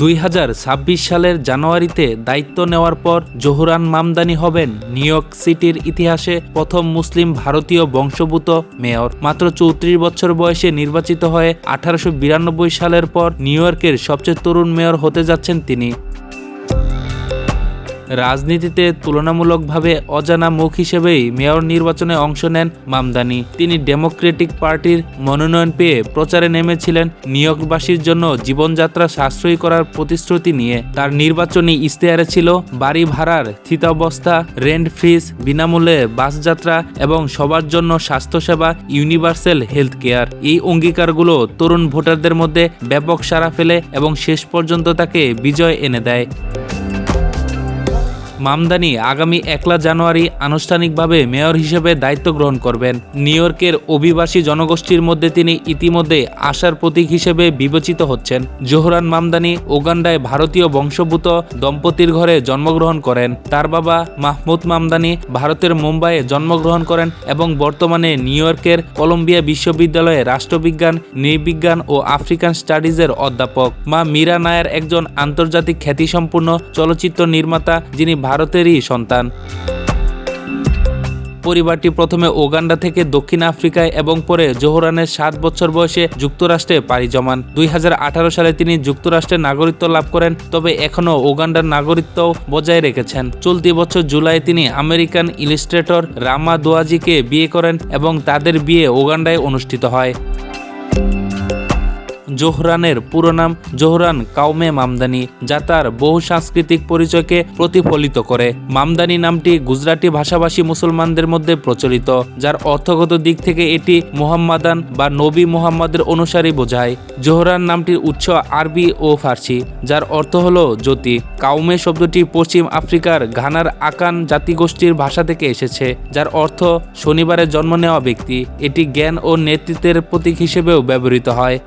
দুই হাজার ছাব্বিশ সালের জানুয়ারিতে দায়িত্ব নেওয়ার পর জোহরান মামদানি হবেন নিউ ইয়র্ক সিটির ইতিহাসে প্রথম মুসলিম ভারতীয় বংশভূত মেয়র। মাত্র চৌত্রিশ বছর বয়সে নির্বাচিত হয়ে আঠারোশো বিরানব্বই সালের পর নিউ ইয়র্কের সবচেয়ে তরুণ মেয়র হতে যাচ্ছেন তিনি। রাজনীতিতে তুলনামূলকভাবে অজানা মুখ হিসেবেই মেয়র নির্বাচনে অংশ নেন মামদানি। তিনি ডেমোক্রেটিক পার্টির মনোনয়ন পেয়ে প্রচারে নেমেছিলেন নিয়োগবাসীর জন্য জীবনযাত্রা সাশ্রয়ী করার প্রতিশ্রুতি নিয়ে। তার নির্বাচনী ইশতেহারে ছিল বাড়ি ভাড়ার স্থিতাবস্থা রেন্ট ফ্রিজ বিনামূল্যে বাস যাত্রা এবং সবার জন্য স্বাস্থ্যসেবা ইউনিভার্সাল হেলথ কেয়ার এই অঙ্গীকারগুলো তরুণ ভোটারদের মধ্যে ব্যাপক সাড়া ফেলে এবং শেষ পর্যন্ত তাকে বিজয় এনে দেয়। মামদানি আগামী একলা জানুয়ারি আনুষ্ঠানিকভাবে মেয়র হিসেবে দায়িত্ব গ্রহণ করবেন। নিউ ইয়র্কের অভিবাসী জনগোষ্ঠীর মধ্যে তিনি ইতিমধ্যে আশার প্রতীক হিসেবে বিবেচিত হচ্ছেন। জোহরান মামদানি ওগান্ডায় ভারতীয় বংশোদ্ভূত দম্পতির ঘরে জন্মগ্রহণ করেন। তার বাবা মাহমুদ মামদানি ভারতের মুম্বাইয়ে জন্মগ্রহণ করেন এবং বর্তমানে নিউ ইয়র্কের কলম্বিয়া বিশ্ববিদ্যালয়ে রাষ্ট্রবিজ্ঞান, নৃবিজ্ঞান ও আফ্রিকান স্টাডিজের অধ্যাপক। মা মীরা নায়ার একজন আন্তর্জাতিক খ্যাতিসম্পন্ন চলচ্চিত্র নির্মাতা, যিনি ভারতেরই সন্তান। পরিবারটি প্রথমে ওগান্ডা থেকে দক্ষিণ আফ্রিকায় এবং পরে জোহরানের সাত বছর বয়সে যুক্তরাষ্ট্রে পাড়ি জমান। দুই হাজার আঠারো সালে তিনি যুক্তরাষ্ট্রের নাগরিকত্ব লাভ করেন, তবে এখনও ওগান্ডার নাগরিকত্ব বজায় রেখেছেন। চলতি বছর জুলাই তিনি আমেরিকান ইলিস্ট্রেটর রামা দোয়াজিকে বিয়ে করেন এবং তাদের বিয়ে ওগান্ডায় অনুষ্ঠিত হয়। জোহরানের পুরো নাম জোহরান কাউমে মামদানি, যা তার বহু সাংস্কৃতিক পরিচয়কে প্রতিফলিত করে। মামদানি নামটি গুজরাটি ভাষাভাষী মুসলমানদের মধ্যে প্রচলিত, যার অর্থগত দিক থেকে এটি মোহাম্মাদান বা নবী মোহাম্মদের অনুসারী বোঝায়। জোহরান নামটির উৎস আরবি ও ফার্সি, যার অর্থ হল জ্যোতি। কাউমে শব্দটি পশ্চিম আফ্রিকার ঘানার আকান জাতিগোষ্ঠীর ভাষা থেকে এসেছে, যার অর্থ শনিবারে জন্ম নেওয়া ব্যক্তি। এটি জ্ঞান ও নেতৃত্বের প্রতীক হিসেবেও ব্যবহৃত হয়।